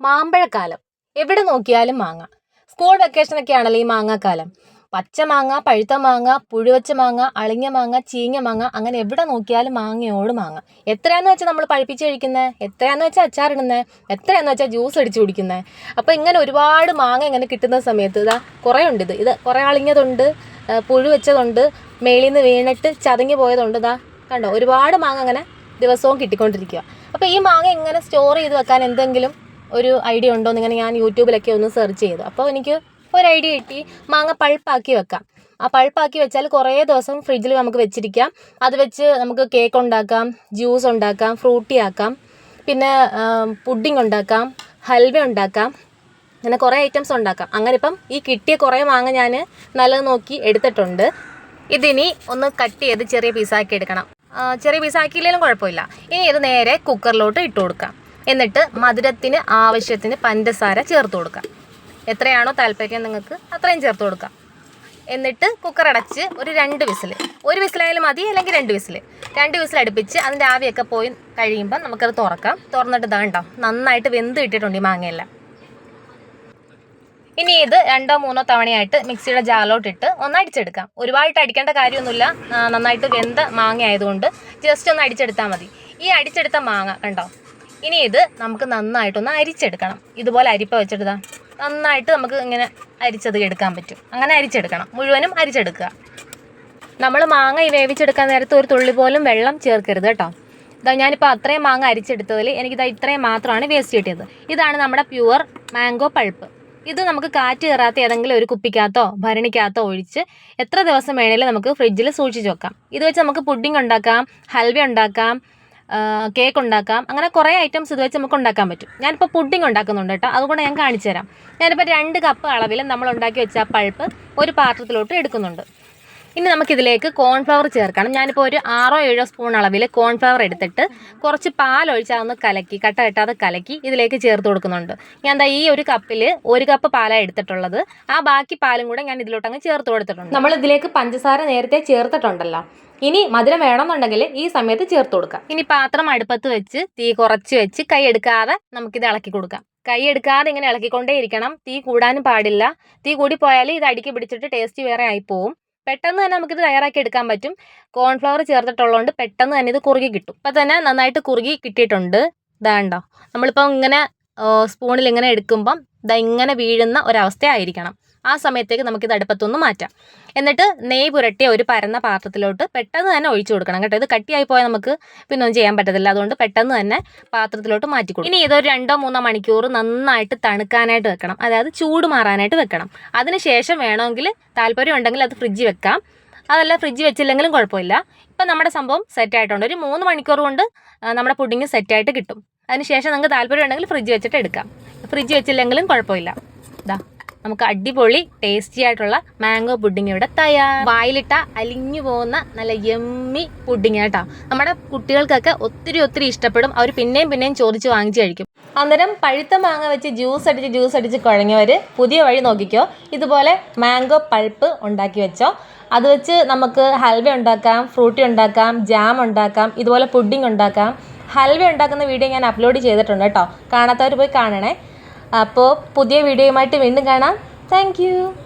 മാമ്പഴക്കാലം. എവിടെ നോക്കിയാലും മാങ്ങ. സ്കൂൾ വെക്കേഷനൊക്കെ ആണല്ലോ ഈ മാങ്ങാക്കാലം. പച്ച മാങ്ങ പഴുത്ത മാങ്ങ പുഴുവച്ച മാങ്ങ അളിഞ്ഞ മാങ്ങ ചീഞ്ഞ മാങ്ങ അങ്ങനെ എവിടെ നോക്കിയാലും മാങ്ങയോട് മാങ്ങ. എത്രയാന്ന് വെച്ചാൽ നമ്മൾ പഴുപ്പിച്ച് കഴിക്കുന്നത് എത്രയാന്ന് വെച്ചാൽ അച്ചാറിടുന്നത് എത്രയാന്ന് വെച്ചാൽ ജ്യൂസ് അടിച്ച് കുടിക്കുന്നത് അപ്പോൾ ഇങ്ങനെ ഒരുപാട് മാങ്ങ ഇങ്ങനെ കിട്ടുന്ന സമയത്ത് ഇതാ കുറേ ഉണ്ട് ഇത്. ഇത് കുറേ അളിഞ്ഞതുണ്ട് ആ, പുഴു വെച്ചതുണ്ട് മേളിൽ നിന്ന് വീണിട്ട് ചതങ്ങി പോയതുണ്ട് ഇതാ. കണ്ടോ? ഒരുപാട് മാങ്ങ അങ്ങനെ ദിവസവും കിട്ടിക്കൊണ്ടിരിക്കുക അപ്പോൾ ഈ മാങ്ങ എങ്ങനെ സ്റ്റോർ ചെയ്ത് വെക്കാൻ എന്തെങ്കിലും ഒരു ഐഡിയ ഉണ്ടോ എന്ന് ഇങ്ങനെ ഞാൻ യൂട്യൂബിലൊക്കെ ഒന്ന് സെർച്ച് ചെയ്തു. അപ്പോൾ എനിക്ക് ഒരു ഐഡിയ കിട്ടി. മാങ്ങ പൾപ്പാക്കി വെക്കാം. ആ പൾപ്പാക്കി വെച്ചാൽ കുറേ ദിവസം ഫ്രിഡ്ജിൽ നമുക്ക് വെച്ചിരിക്കാം. അത് വെച്ച് നമുക്ക് കേക്ക് ഉണ്ടാക്കാം ജ്യൂസ് ഉണ്ടാക്കാം ഫ്രൂട്ടി ആക്കാം. പിന്നെ പുഡിംഗ് ഉണ്ടാക്കാം ഹൽവ ഉണ്ടാക്കാം. അങ്ങനെ കുറേ ഐറ്റംസ് ഉണ്ടാക്കാം. അങ്ങനെ ഇപ്പം ഈ കിട്ടിയ കുറേ മാങ്ങ ഞാൻ നല്ലത് നോക്കി എടുത്തിട്ടുണ്ട്. ഇതിനി ഒന്ന് കട്ട് ചെയ്ത് ചെറിയ പീസാക്കി എടുക്കണം. ചെറിയ പീസാക്കിയില്ലെങ്കിലും കുഴപ്പമില്ല. ഇനി ഇത് നേരെ കുക്കറിലോട്ട് ഇട്ട് കൊടുക്കാം. എന്നിട്ട് മധുരത്തിന് ആവശ്യത്തിന് പഞ്ചസാര ചേർത്ത് കൊടുക്കാം എത്രയാണോ താല്പര്യം നിങ്ങൾക്ക് അത്രയും ചേർത്ത് കൊടുക്കാം എന്നിട്ട് കുക്കർ അടച്ച് ഒരു രണ്ട് വിസിൽ ഒരു വിസിലായാലും മതി അല്ലെങ്കിൽ രണ്ട് വിസിൽ രണ്ട് വിസിൽ അടുപ്പിച്ച് അതിന്റെ ആവിയൊക്കെ പോയി കഴിയുമ്പോൾ നമുക്കത് തുറക്കാം. തുറന്നിട്ട് ഇതാ കണ്ടോ നന്നായിട്ട് വെന്ത് കിട്ടിയിട്ടുണ്ട് ഈ മാങ്ങയെല്ലാം. ഇനി ഇത് രണ്ടോ മൂന്നോ തവണയായിട്ട് മിക്സിയുടെ ജാലോട്ടിട്ട് ഒന്ന് അടിച്ചെടുക്കാം. ഒരുപാട് അടിക്കേണ്ട കാര്യമൊന്നുമില്ല. നന്നായിട്ട് വെന്ത മാങ്ങ ആയതുകൊണ്ട് ജസ്റ്റ് ഒന്ന് അടിച്ചെടുത്താൽ മതി. ഈ അടിച്ചെടുത്ത മാങ്ങ കണ്ടോ ഇനി ഇത് നമുക്ക് നന്നായിട്ടൊന്ന് അരിച്ചെടുക്കണം. ഇതുപോലെ അരിപ്പ വെച്ചെടുത്താൽ നന്നായിട്ട് നമുക്ക് ഇങ്ങനെ അരിച്ചത് എടുക്കാൻ പറ്റും. അങ്ങനെ അരിച്ചെടുക്കണം. മുഴുവനും അരിച്ചെടുക്കുക. നമ്മൾ മാങ്ങ വേവിച്ചെടുക്കാൻ നേരത്ത് ഒരു തുള്ളി പോലും വെള്ളം ചേർക്കരുത് കേട്ടോ. ഇതാ ഞാനിപ്പോൾ അത്രയും മാങ്ങ അരിച്ചെടുത്തതിൽ എനിക്കിതാ ഇത്രയും മാത്രമാണ് വേസ്റ്റ് കിട്ടിയത്. ഇതാണ് നമ്മുടെ പ്യുവർ മാംഗോ പൾപ്പ്. ഇത് നമുക്ക് കാറ്റ് കയറാത്ത ഏതെങ്കിലും ഒരു കുപ്പിക്കകത്തോ ഭരണിക്കകത്തോ ഒഴിച്ച് എത്ര ദിവസം വേണേലും നമുക്ക് ഫ്രിഡ്ജിൽ സൂക്ഷിച്ച് വെക്കാം. ഇത് വെച്ച് നമുക്ക് പുഡിംഗ് ഉണ്ടാക്കാം ഹൽവ ഉണ്ടാക്കാം കേക്ക് ഉണ്ടാക്കാം. അങ്ങനെ കുറേ ഐറ്റംസ് ഇത് വെച്ച് നമുക്ക് ഉണ്ടാക്കാൻ പറ്റും. ഞാനിപ്പോൾ പുഡിംഗ് ഉണ്ടാക്കുന്നുണ്ട് കേട്ടോ. അതുകൊണ്ട് ഞാൻ കാണിച്ചു തരാം. ഞാനിപ്പോൾ രണ്ട് കപ്പ് അളവിൽ നമ്മൾ ഉണ്ടാക്കി വെച്ച പൾപ്പ് ഒരു പാത്രത്തിലോട്ട് എടുക്കുന്നുണ്ട്. ഇനി നമുക്കിതിലേക്ക് കോൺഫ്ലവർ ചേർക്കണം. ഞാനിപ്പോൾ ഒരു ആറോ ഏഴോ സ്പൂൺ അളവിൽ കോൺഫ്ലവർ എടുത്തിട്ട് കുറച്ച് പാലൊഴിച്ച് അതൊന്ന് കലക്കി കട്ട കെട്ടാതെ കലക്കി ഇതിലേക്ക് ചേർത്ത് കൊടുക്കുന്നുണ്ട്. ഞാൻ എന്താ ഈ ഒരു കപ്പിൽ ഒരു കപ്പ് പാലാണ് എടുത്തിട്ടുള്ളത്. ആ ബാക്കി പാലും കൂടെ ഞാൻ ഇതിലോട്ട് അങ്ങ് ചേർത്ത് കൊടുത്തിട്ടുണ്ട്. നമ്മൾ ഇതിലേക്ക് പഞ്ചസാര നേരത്തെ ചേർത്തിട്ടുണ്ടല്ലോ. ഇനി മധുരം വേണമെന്നുണ്ടെങ്കിൽ ഈ സമയത്ത് ചേർത്ത് കൊടുക്കാം. ഇനി പാത്രം അടുപ്പത്ത് വെച്ച് തീ കുറച്ച് വെച്ച് കൈ എടുക്കാതെ നമുക്കിത് ഇളക്കി കൊടുക്കാം. കൈ എടുക്കാതെ ഇങ്ങനെ ഇളക്കിക്കൊണ്ടേ ഇരിക്കണം. തീ കൂടാനും പാടില്ല. തീ കൂടി പോയാൽ ഇത് അടുക്കി പിടിച്ചിട്ട് ടേസ്റ്റ് വേറെ ആയി പോവും പെട്ടെന്ന് തന്നെ നമുക്കിത് തയ്യാറാക്കി എടുക്കാൻ പറ്റും. കോൺഫ്ലവർ ചേർത്തിട്ടുള്ളതുകൊണ്ട് പെട്ടെന്ന് തന്നെ ഇത് കുറുകി കിട്ടും. ഇപ്പം തന്നെ നന്നായിട്ട് കുറുകി കിട്ടിയിട്ടുണ്ട്. ഇതാണ്ടോ നമ്മളിപ്പോൾ ഇങ്ങനെ സ്പൂണിൽ ഇങ്ങനെ എടുക്കുമ്പം ഇതാ ഇങ്ങനെ വീഴുന്ന ഒരവസ്ഥയായിരിക്കണം. ആ സമയത്തേക്ക് നമുക്കിത് അടുപ്പത്തൊന്ന് മാറ്റാം. എന്നിട്ട് നെയ് പുരട്ടിയ ഒരു പരന്ന പാത്രത്തിലോട്ട് പെട്ടെന്ന് തന്നെ ഒഴിച്ചു കൊടുക്കണം കേട്ടോ. ഇത് കട്ടിയായി പോയാൽ നമുക്ക് പിന്നെ ഒന്നും ചെയ്യാൻ പറ്റത്തില്ല. അതുകൊണ്ട് പെട്ടെന്ന് തന്നെ പാത്രത്തിലോട്ട് മാറ്റി കൊടുക്കും ഇനി ഇതൊരു രണ്ടോ മൂന്നോ മണിക്കൂർ നന്നായിട്ട് തണുക്കാനായിട്ട് വെക്കണം. അതായത് ചൂട് മാറാനായിട്ട് വെക്കണം. അതിനുശേഷം വേണമെങ്കിൽ താല്പര്യം ഉണ്ടെങ്കിൽ അത് ഫ്രിഡ്ജിൽ വെക്കാം. അതല്ല ഫ്രിഡ്ജ് വെച്ചില്ലെങ്കിലും കുഴപ്പമില്ല. ഇപ്പം നമ്മുടെ സംഭവം സെറ്റ് ആയിട്ടുണ്ട്. ഒരു മൂന്ന് മണിക്കൂർ കൊണ്ട് നമ്മുടെ പുഡിങ് സെറ്റായിട്ട് കിട്ടും. അതിനുശേഷം നിങ്ങൾക്ക് താല്പര്യം ഉണ്ടെങ്കിൽ ഫ്രിഡ്ജ് വെച്ചിട്ട് എടുക്കാം. ഫ്രിഡ്ജ് വെച്ചില്ലെങ്കിലും കുഴപ്പമില്ല. ഇതാ നമുക്ക് അടിപൊളി ടേസ്റ്റി ആയിട്ടുള്ള മാംഗോ പുഡിംഗ് ഇവിടെ തയ്യാർ വായിലിട്ട അലിഞ്ഞു പോകുന്ന നല്ല യമ്മി പുഡിംഗ് കേട്ടോ നമ്മുടെ കുട്ടികൾക്കൊക്കെ ഒത്തിരി ഒത്തിരി ഇഷ്ടപ്പെടും. അവർ പിന്നെയും പിന്നെയും ചോദിച്ച് വാങ്ങിച്ച് കഴിക്കും. അന്നേരം പഴുത്ത മാങ്ങ വെച്ച് ജ്യൂസ് അടിച്ച് ജ്യൂസ് അടിച്ച് കുഴഞ്ഞവർ പുതിയ വഴി നോക്കിക്കോ. ഇതുപോലെ മാംഗോ പൾപ്പ് ഉണ്ടാക്കി വെച്ചോ. അത് വെച്ച് നമുക്ക് ഹൽവ ഉണ്ടാക്കാം ഫ്രൂട്ടി ഉണ്ടാക്കാം ജാം ഉണ്ടാക്കാം ഇതുപോലെ പുഡിംഗ് ഉണ്ടാക്കാം. ഹൽവ ഉണ്ടാക്കുന്ന വീഡിയോ ഞാൻ അപ്ലോഡ് ചെയ്തിട്ടുണ്ട് കേട്ടോ. കാണാത്തവർ പോയി കാണണേ. അപ്പോൾ പുതിയ വീഡിയോയുമായിട്ട് വീണ്ടും കാണാം. താങ്ക്